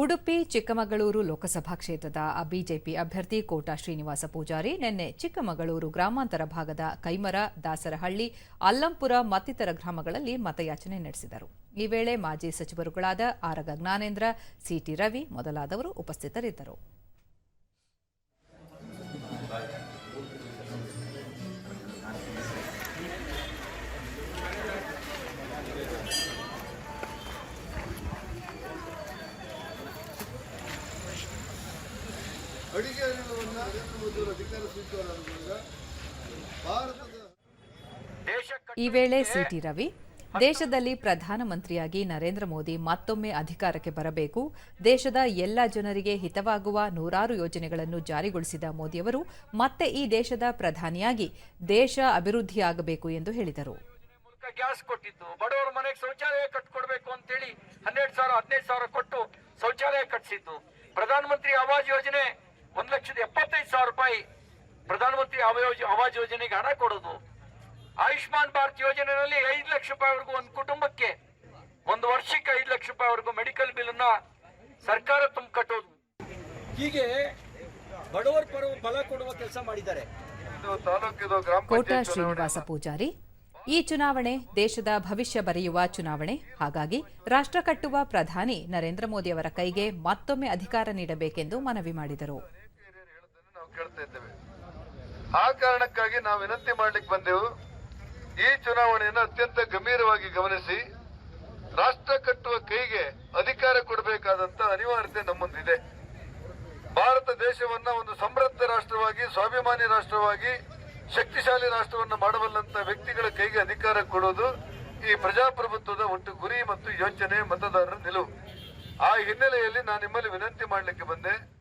ಉಡುಪಿ, ಚಿಕ್ಕಮಗಳೂರು ಲೋಕಸಭಾ ಕ್ಷೇತ್ರದ ಬಿಜೆಪಿ ಅಭ್ಯರ್ಥಿ ಕೋಟಾ ಶ್ರೀನಿವಾಸ ಪೂಜಾರಿ, ನಿನ್ನೆ ಚಿಕ್ಕಮಗಳೂರು ಗ್ರಾಮಾಂತರ ಭಾಗದ ಕೈಮರ, ದಾಸರಹಳ್ಳಿ, ಅಲ್ಲಂಪುರ ಮತ್ತಿತರ ಗ್ರಾಮಗಳಲ್ಲಿ ಮತಯಾಚನೆ ನಡೆಸಿದರು. ಈ ವೇಳೆ ಮಾಜಿ ಸಚಿವರುಗಳಾದ ಆರಗ ಜ್ಞಾನೇಂದ್ರ ಸಿಟಿ ರವಿ ಮೊದಲಾದವರು ಉಪಸ್ಥಿತರಿದ್ದರು. ಅಡಿಗೆ ಅನಿಲವನ್ನು ನರೇಂದ್ರ ಅಧಿಕಾರ ಸ್ವೀಕಾರ ಭಾರತದ ಈ ವೇಳೆ ಸಿಟಿ ರವಿ ದೇಶದಲ್ಲಿ ಪ್ರಧಾನಮಂತ್ರಿಯಾಗಿ ನರೇಂದ್ರ ಮೋದಿ ಮತ್ತೊಮ್ಮೆ ಅಧಿಕಾರಕ್ಕೆ ಬರಬೇಕು ದೇಶದ ಎಲ್ಲ ಜನರಿಗೆ ಹಿತವಾಗುವ ನೂರಾರು ಯೋಜನೆಗಳನ್ನು ಜಾರಿಗೊಳಿಸಿದ ಮೋದಿಯವರು ಮತ್ತೆ ಈ ದೇಶದ ಪ್ರಧಾನಿಯಾಗಿ ದೇಶ ಅಭಿವೃದ್ಧಿಯಾಗಬೇಕು ಎಂದು ಹೇಳಿದರು. ಮೂಲಕ ಗ್ಯಾಸ್ ಕೊಟ್ಟಿದ್ದು ಬಡವರ ಮನೆಗೆ ಶೌಚಾಲಯ ಕಟ್ಕೊಡ್ಬೇಕು ಅಂತೇಳಿ ಹನ್ನೆರಡು ಸಾವಿರ ಹದಿನೈದು ಸಾವಿರ ಕೊಟ್ಟು ಶೌಚಾಲಯ ಕಟ್ಟಿಸಿದ್ದು ಪ್ರಧಾನಮಂತ್ರಿ ಆವಾಸ್ ಯೋಜನೆ ಒಂದ್ ಲಕ್ಷದ ಎಪ್ಪತ್ತೈದು ಸಾವಿರ ರೂಪಾಯಿ ಪ್ರಧಾನಮಂತ್ರಿ ಆವಾಜ್ ಯೋಜನೆಗೆ ಹಣ ಕೊಡೋದು. ಆಯುಷ್ಮಾನ್ ಭಾರತ್ ಯೋಜನೆಯಲ್ಲಿ ಐದು ಲಕ್ಷ ರೂಪಾಯಿವರೆಗೂ ಒಂದು ಕುಟುಂಬಕ್ಕೆ ಒಂದು ವರ್ಷಕ್ಕೆ ಐದು ಲಕ್ಷ ರೂಪಾಯಿವರೆಗೂ ಮೆಡಿಕಲ್ ಬಿಲ್ ಅನ್ನ ಸರ್ಕಾರ ತುಂಬ ಕಟ್ಟೋದು. ಹೀಗೆ ಬಡವರ ಪರ ಬಲ ಕೊಡುವ ಕೆಲಸ ಮಾಡಿದ್ದಾರೆ. ಇದು ತಾಲೂಕಿದು ಗ್ರಾಮ ಕೋಟಾ ಶ್ರೀನಿವಾಸ ಪೂಜಾರಿ ಈ ಚುನಾವಣೆ ದೇಶದ ಭವಿಷ್ಯ ಬರೆಯುವ ಚುನಾವಣೆ. ಹಾಗಾಗಿ ರಾಷ್ಟ್ರ ಕಟ್ಟುವ ಪ್ರಧಾನಿ ನರೇಂದ್ರ ಮೋದಿ ಅವರ ಕೈಗೆ ಮತ್ತೊಮ್ಮೆ ಅಧಿಕಾರ ನೀಡಬೇಕೆಂದು ಮನವಿ ಮಾಡಿದರು. ಕೇಳ್ತಾ ಇದ್ದೇವೆ. ಆ ಕಾರಣಕ್ಕಾಗಿ ನಾವು ವಿನಂತಿ ಮಾಡ್ಲಿಕ್ಕೆ ಬಂದೆವು. ಈ ಚುನಾವಣೆಯನ್ನು ಅತ್ಯಂತ ಗಂಭೀರವಾಗಿ ಗಮನಿಸಿ, ರಾಷ್ಟ್ರ ಕಟ್ಟುವ ಕೈಗೆ ಅಧಿಕಾರ ಕೊಡಬೇಕಾದಂತ ಅನಿವಾರ್ಯತೆ ನಮ್ಮೊಂದಿದೆ. ಭಾರತ ದೇಶವನ್ನ ಒಂದು ಸಮೃದ್ಧ ರಾಷ್ಟ್ರವಾಗಿ, ಸ್ವಾಭಿಮಾನಿ ರಾಷ್ಟ್ರವಾಗಿ, ಶಕ್ತಿಶಾಲಿ ರಾಷ್ಟ್ರವನ್ನ ಮಾಡಬಲ್ಲಂತ ವ್ಯಕ್ತಿಗಳ ಕೈಗೆ ಅಧಿಕಾರ ಕೊಡುವುದು ಈ ಪ್ರಜಾಪ್ರಭುತ್ವದ ಒಟ್ಟು ಗುರಿ ಮತ್ತು ಯೋಚನೆ, ಮತದಾರರ ನಿಲುವು. ಆ ಹಿನ್ನೆಲೆಯಲ್ಲಿ ನಾನು ನಿಮ್ಮಲ್ಲಿ ವಿನಂತಿ ಮಾಡಲಿಕ್ಕೆ ಬಂದೆ.